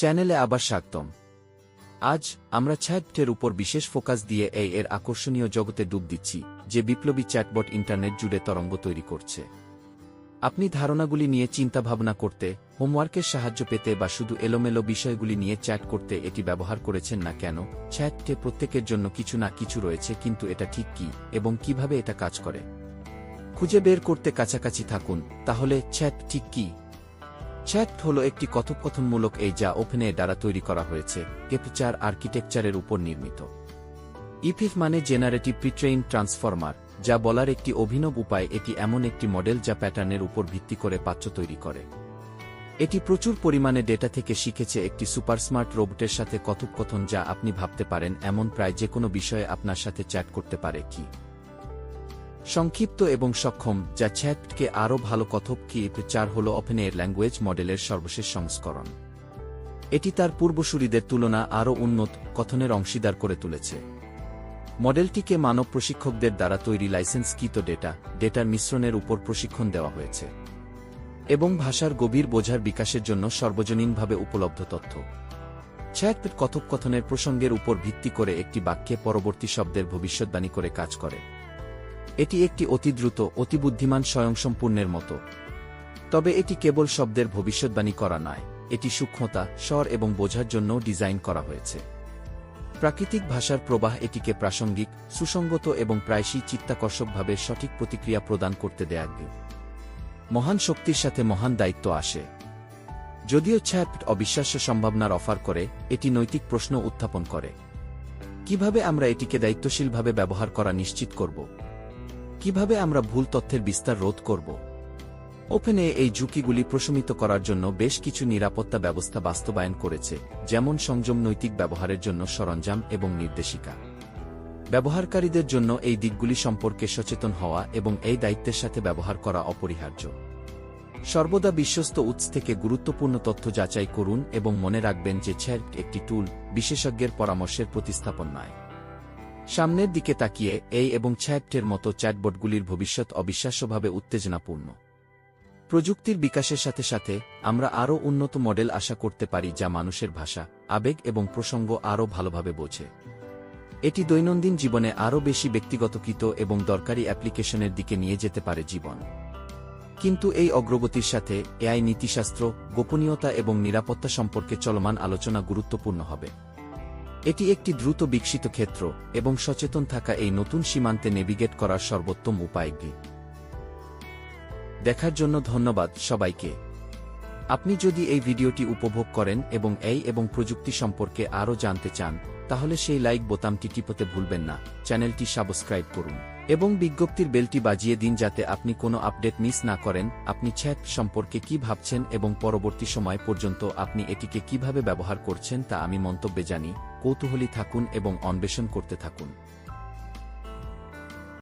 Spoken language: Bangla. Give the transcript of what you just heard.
চ্যানেলে আবার স্বাগতম। আজ আমরা চ্যাটের উপর বিশেষ ফোকাস দিয়ে এই এর আকর্ষণীয় জগতে ডুব দিচ্ছি, যে বিপ্লবী চ্যাটবট ইন্টারনেট জুড়ে তরঙ্গ তৈরি করছে। আপনি ধারণাগুলি নিয়ে চিন্তাভাবনা করতে, হোমওয়ার্কের সাহায্য পেতে বা শুধু এলোমেলো বিষয়গুলি নিয়ে চ্যাট করতে এটি ব্যবহার করেছেন না কেন চ্যাটে প্রত্যেকের জন্য কিছু না কিছু রয়েছে কিন্তু এটা ঠিক কি এবং কীভাবে এটা কাজ করে? খুঁজে বের করতে কাছাকাছি থাকুন, তাহলে চ্যাট ঠিক কি? চ্যাট হল একটি কথোপকথনমূলক এই যা ওপেনে দ্বারা তৈরি করা হয়েছে, কেপচার আর্কিটেকচারের উপর নির্মিত। ইপিফ মানে জেনারেটিভ প্রিট্রেইন ট্রান্সফর্মার, যা বলার একটি অভিনব উপায় এটি এমন একটি মডেল যা প্যাটার্নের উপর ভিত্তি করে পাচ্য তৈরি করে। এটি প্রচুর পরিমাণে ডেটা থেকে শিখেছে একটি সুপারস্মার্ট রোবটের সাথে কথোপকথন যা আপনি ভাবতে পারেন এমন প্রায় যে কোনো বিষয়ে আপনার সাথে চ্যাট করতে পারে কি। সংক্ষিপ্ত এবং সক্ষম, যা চ্যাটকে আরও ভালো কথক কি চার হল ওপেনের ল্যাঙ্গুয়েজ মডেলের সর্বশেষ সংস্করণ। এটি তার পূর্বসূরিদের তুলনা আরও উন্নত, কথনের অংশীদার করে তুলেছে। মডেলটিকে মানব প্রশিক্ষকদের দ্বারা তৈরি লাইসেন্সকৃত ডেটা, ডেটার মিশ্রণের উপর প্রশিক্ষণ দেওয়া হয়েছে। এবং ভাষার গভীর বোঝার বিকাশের জন্য সর্বজনীনভাবে উপলব্ধ তথ্য। চ্যাট কথোপকথনের প্রসঙ্গের উপর ভিত্তি করে একটি বাক্যে পরবর্তী শব্দের ভবিষ্যৎবাণী করে কাজ করে। এটি একটি অতি দ্রুত অতিবুদ্ধিমান স্বয়ংসম্পূর্ণের মতো। তবে এটি কেবল শব্দের ভবিষ্যৎবাণী করা নয়, এটি সূক্ষ্মতা, স্বর এবং বোঝার জন্য ডিজাইন করা হয়েছে। প্রাকৃতিক ভাষার প্রবাহ এটিকে প্রাসঙ্গিক সুসঙ্গত এবং প্রায়শই চিত্তাকর্ষকভাবে সঠিক প্রতিক্রিয়া প্রদান করতে দেয় মহান শক্তির সাথে মহান দায়িত্ব আসে। যদিও ছ্যাট অবিশ্বাস্য সম্ভাবনার অফার করে, এটি নৈতিক প্রশ্ন উত্থাপন করে। কীভাবে আমরা এটিকে দায়িত্বশীলভাবে ব্যবহার করা নিশ্চিত করব? কীভাবে আমরা ভুল তথ্যের বিস্তার রোধ করব? ওপেনে এই ঝুঁকিগুলি প্রশমিত করার জন্য বেশ কিছু নিরাপত্তা ব্যবস্থা বাস্তবায়ন করেছে, যেমন সংযম নৈতিক ব্যবহারের জন্য সরঞ্জাম এবং নির্দেশিকা। ব্যবহারকারীদের জন্য এই দিকগুলি সম্পর্কে সচেতন হওয়া এবং এই দায়িত্বের সাথে ব্যবহার করা অপরিহার্য। সর্বদা বিশ্বস্ত উৎস থেকে গুরুত্বপূর্ণ তথ্য যাচাই করুন এবং মনে রাখবেন যে ছ্যাট একটি টুল বিশেষজ্ঞের পরামর্শের প্রতিস্থাপন নয়। সামনের দিকে তাকিয়ে এই এবং ছ্যাটের মতো চ্যাটবটগুলির ভবিষ্যৎ অবিশ্বাস্যভাবে উত্তেজনাপূর্ণ। প্রযুক্তির বিকাশের সাথে সাথে, আমরা আরও উন্নত মডেল আশা করতে পারি যা মানুষের ভাষা, আবেগ এবং প্রসঙ্গ আরও ভালোভাবে বোঝে। এটি দৈনন্দিন জীবনে আরও বেশি ব্যক্তিগতকৃত এবং দরকারি অ্যাপ্লিকেশনের দিকে নিয়ে যেতে পারে জীবন। কিন্তু এই অগ্রগতির সাথে, এআই নীতিশাস্ত্র, গোপনীয়তা এবং নিরাপত্তা সম্পর্কে চলমান আলোচনা গুরুত্বপূর্ণ হবে। এটি একটি দ্রুত বিকশিত ক্ষেত্র এবং সচেতন থাকা এই নতুন সীমান্তে নেভিগেট করার সর্বোত্তম উপায় কি? দেখার জন্য ধন্যবাদ সবাইকে। আপনি যদি এই ভিডিওটি উপভোগ করেন এবং এই এবং প্রযুক্তি সম্পর্কে আরও জানতে চান, তাহলে সেই লাইক বোতামটি টিপতে ভুলবেন না। চ্যানেলটি সাবস্ক্রাইব করুন। এবং বিজ্ঞপ্তির বেলটি বাজিয়ে দিন যাতে আপনি কোনো আপডেট মিস না করেন, আপনি ছ্যাট সম্পর্কে কি ভাবছেন এবং পরবর্তী সময় পর্যন্ত আপনি এটিকে কীভাবে ব্যবহার করছেন তা আমি মন্তব্যে জানি। কৌতূহলী থাকুন এবং অন্বেষণ করতে থাকুন।